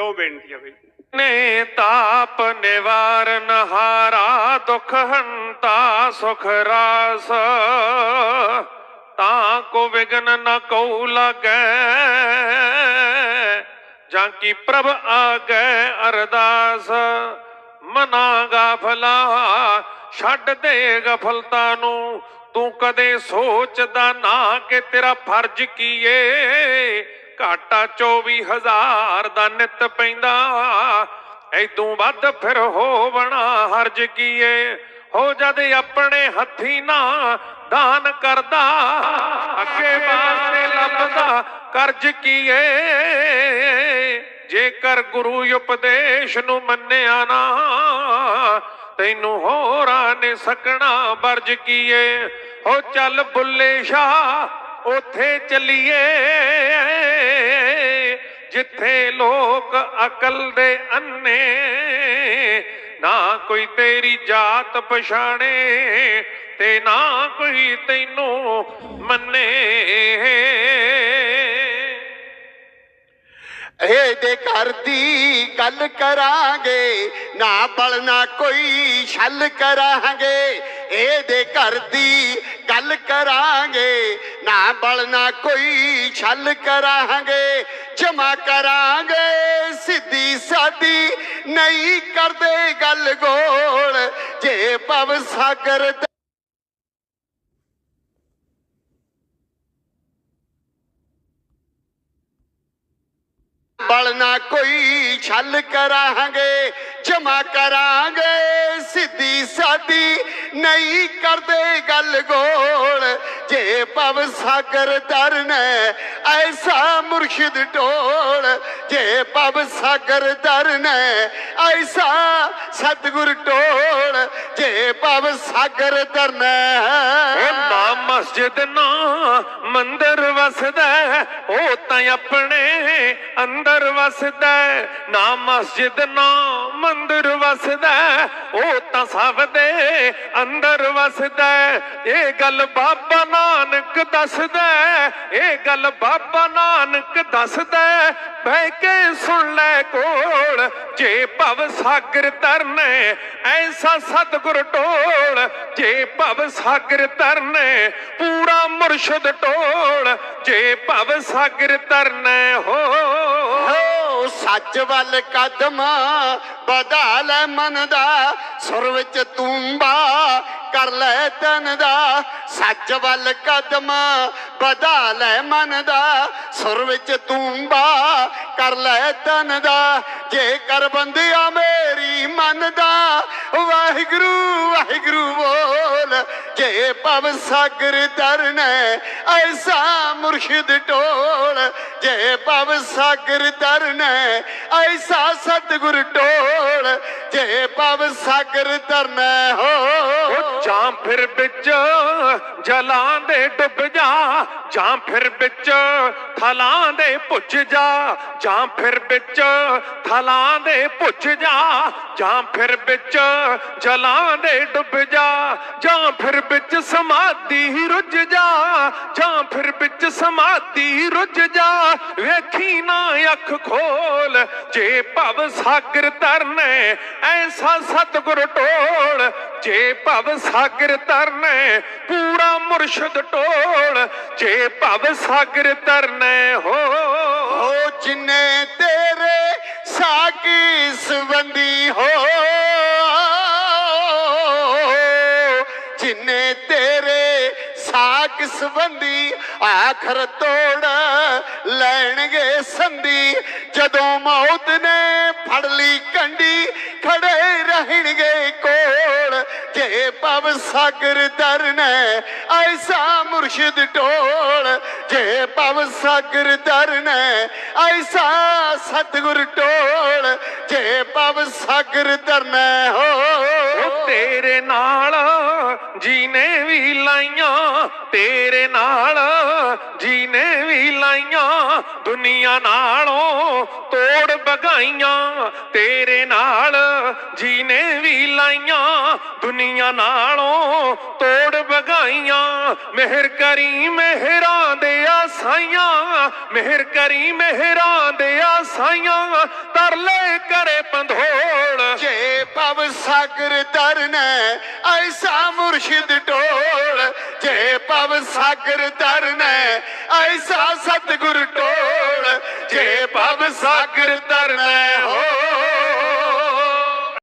ਕਿਉਂ ਬੇਨਤੀ ਹੈ ਬਈ ਨੇ ਤਾਪ ਨਿਵਾਰਨ ਹਾਰਾ ਦੁਖ ਹੰਤਾ ਸੁਖ ਰਾਸ ਤਾਂ ਕੋ ਵਿਗਨ ਨ ਕਉ ਲਾਗੈ ਜਾਂ ਕੀ ਪ੍ਰਭ ਆਗੈ ਅਰਦਾਸ ਮਨਾ ਗਾਫਲਾ ਛੱਡ ਦੇ ਗਫਲਤਾ ਨੂੰ ਤੂੰ ਕਦੇ ਸੋਚਦਾ ਨਾ ਕਿ ਤੇਰਾ ਫਰਜ਼ ਕੀ ਏ ਘਾਟਾ 24000 ਦਾ ਨਿਤ ਪੈਂਦਾ। ਐਦੋਂ ਵੱਧ ਫਿਰ ਹੋਵਣਾ ਹਰਜ ਕੀਏ। ਹੋ ਜਦ ਆਪਣੇ ਹੱਥੀ ਨਾ ਦਾਨ ਕਰਦਾ, ਅੱਗੇ ਵਾਸਤੇ ਲੱਭਦਾ ਕਰਜ ਕੀਏ। ਜੇਕਰ ਗੁਰੂ ਉਪਦੇਸ਼ ਨੂੰ ਮੰਨਿਆ ਨਾ, ਤੈਨੂੰ ਹੋਰਾਂ ਨੇ ਸਕਣਾ ਵਰਜ ਕੀਏ। ਹੋ ਚੱਲ ਬੁੱਲੇ ਸ਼ਾਹ ਉਥੇ ਚੱਲੀਏ, ਜਿੱਥੇ ਲੋਕ ਅਕਲ ਦੇ ਅੰਨੇ, ਨਾ ਕੋਈ ਤੇਰੀ ਜਾਤ ਪਛਾਣੇ ਤੇ ਨਾ ਕੋਈ ਤੈਨੂੰ ਮੰਨੇ। ਇਹਦੇ ਘਰ ਦੀ ਗੱਲ ਕਰਾਂਗੇ, ਨਾ ਬਲਣਾ ਕੋਈ ਛਲ ਕਰਾਂਗੇ। ਇਹ ਦੇ ਘਰ ਦੀ ਗੱਲ ਕਰਾਂਗੇ, ਨਾ ਬਲਣਾ ਕੋਈ ਛਲ ਕਰਾਂਗੇ, ਜਮਾ ਕਰਾਂਗੇ, ਸਿੱਧੀ ਸਾਦੀ ਨਹੀਂ ਕਰਦੇ ਗੱਲ ਗੋਲ, ਜੇ ਭਵ ਸਾਗਰ ਦਾ ਨਾ ਕੋਈ ਛਲ ਕਰਾਂਗੇ, ਜਮਾ ਕਰਾਂਗੇ, ਸਿੱਧੀ ਸਾਦੀ ਨਹੀਂ ਕਰਦੇ ਗੱਲ ਗੋਲ। ਜੇ ਭਵ ਸਾਗਰ ਦਰਨ ਐਸਾ ਮੁਰਸ਼ਿਦ ਢੋਲ। ਜੇ ਭਵ ਸਾਗਰ ਦਰਨ ਐਸਾ ਸਤਗੁਰ ਢੋਲ ਜੇ ਭਵ ਸਾਗਰ ਦਰਨ ਉਹ ਨਾ ਮਸਜਿਦ, ਨਾ ਮੰਦਰ ਵਸਦਾ ਉਹ ਤਾਂ ਆਪਣੇ ਅੰਦਰ ਵਸਦਾ ਨਾ ਮਸਜਿਦ, ਨਾ ਮੰਦਰ ਵਸਦਾ ਉਹ ਤਾਂ ਸਭ ਦੇ ਅੰਦਰ ਵਸਦਾ ਇਹ ਗੱਲ ਬਾਬਾ ਨਾਨਕ ਦੱਸਦਾ ਇਹ ਗੱਲ ਬਾਬਾ ਨਾਨਕ ਦੱਸਦਾ ਬਹਿ ਕੇ ਸੁਣ ਲੈ ਕੋਲ, ਜੇ ਭਵ ਸਾਗਰ ਤਰਨੇ ਐਸਾ ਸਤਿਗੁਰ ਟੋਲ ਜੇ ਭਵ ਸਾਗਰ ਤਰਨੇ ਪੂਰਾ ਮੁਰਸ਼ਦ ਟੋਲ ਜੇ ਭਵ ਸਾਗਰ ਤਰਨੇ ਹੋ ਸੱਚ ਵੱਲ ਕਦਮ ਵਧਾ ਲੈ ਮਨ ਦਾ, ਸੁਰ ਵਿੱਚ ਤੂੰਬਾ ਕਰ ਲੈ ਤਨ ਦਾ। ਸੱਚ ਵੱਲ ਕਦਮ ਵਧਾ ਲੈ ਮਨ ਦਾ, ਸੁਰ ਵਿੱਚ ਤੂੰਬਾ ਕਰ ਲੈ ਤਨ ਦਾ। ਜੇ ਕਰ ਬੰਦਿਆ ਮੇਰੀ ਮਨ ਦਾ, ਵਾਹਿਗੁਰੂ ਵਾਹਿਗੁਰੂ ਬੋਲ, ਜੇ ਭਵ ਸਾਗਰ ਤਰਨੈ ਐਸਾ ਮੁਰਸ਼ਿਦ ਟੋਲ ਜੇ ਭਵ ਸਾਗਰ ਤਰਨੈ ਐਸਾ ਸਤਿਗੁਰ ਟੋਲ ਜੇ ਭਵ ਸਾਗਰ ਤਰਨੈ ਹੋ ਜਾਂ ਫਿਰ ਵਿੱਚ ਜਲਾਂ ਦੇ ਡੁੱਬ ਜਾ, ਜਾਂ ਫਿਰ ਵਿੱਚ ਥਲਾਂ ਦੇ ਭੁੱਜ ਜਾ, ਜਾਂ ਫਿਰ ਵਿੱਚ ਥਲਾਂ ਦੇ ਭੁੱਜ ਜਾ, ਜਾਂ ਫਿਰ ਵਿੱਚ ਜਲਾਂ ਦੇ ਡੁੱਬ ਜਾ, ਜਾਂ ਫਿਰ ਵਿੱਚ ਸਮਾਧੀ ਰੁੱਝ ਜਾ, ਜਾਂ ਫਿਰ ਵਿੱਚ ਸਮਾਧੀ ਰੁੱਝ ਜਾ। ਵੇਖੀ ਨਾ ਅੱਖ ਖੋਲ, ਜੇ ਭਵ ਸਾਗਰ ਤਰਨੇ ਐਸਾ ਸਤਿਗੁਰ ਟੋਲ ਜੇ ਭਵ ਸਾਗਰ ਤਰਨੇ ਪੂਰਾ ਮੁਰਸ਼ਿਦ ਟੋਲ ਜੇ ਭਵ ਸਾਗਰ ਤਰਨੇ ਹੋ ਹੋ ਜਿਨੇ ਤੇਰੇ ਸਾਕੀ ਸੰਬੰਧੀ ਹੋ। ਜਿਨੇ ਤੇਰੇ ਸਾਕ ਸੰਬੰਧੀ ਆਖਰ ਤੋੜ ਲੈਣਗੇ ਸੰਧੀ। ਜਦੋਂ ਮੌਤ ਨੇ ਫੜ ਲਈ ਕੰਡੀ ਕੋਲ ਜੇ ਭਵ ਸਾਗਰ ਦਰਨੈ ਐਸਾ ਮੁਰਸ਼ਿਦ ਟੋਲ ਜੇ ਭਵ ਸਾਗਰ ਦਰਨੈ ਐਸਾ ਸਤਿਗੁਰ ਟੋਲ ਜੇ ਭਵ ਸਾਗਰ ਦਰਨੈ ਹੋ। ਉਹ ਤੇਰੇ ਨਾਲ ਜੀਨੇ ਵੀ ਲਾਈਆਂ, ਤੇਰੇ ਨਾਲ ਜੀਨੇ ਵੀ ਲਾਈਆਂ ਦੁਨੀਆ ਨਾਲੋਂ ਤੋੜ ਬਗਾਈਆਂ। ਤੇਰੇ ਨਾਲ ਜੀਨੇ ਵੀ ਲਾਈਆਂ, ਦੁਨੀਆ ਨਾਲੋਂ ਤੋੜ ਬਗਾਈਆਂ। ਮਿਹਰ ਕਰੀ ਮਿਹਰਾਂ ਦੇ ਆਸਾਈਆਂ, ਮਿਹਰ ਕਰੀ ਮਿਹਰਾਂ ਦੇ ਆਸਾਈਆਂ। ਤਰਲੇ ਕਰੇ ਪੰਧੋੜ ਜੇ ਭਵ ਸਾਗਰ ਤਰਨਾ ਐਸਾ ਮੁਰਸ਼ਿਦ ਟੋਲ ਜੇ ਪਵ ਸਾਗਰ ਤਰਨਾ ਐਸਾ ਸਤਿਗੁਰ ਟੋਲ ਜੇ ਭਵ ਸਾਗਰ ਤਰਨਾ ਹੋ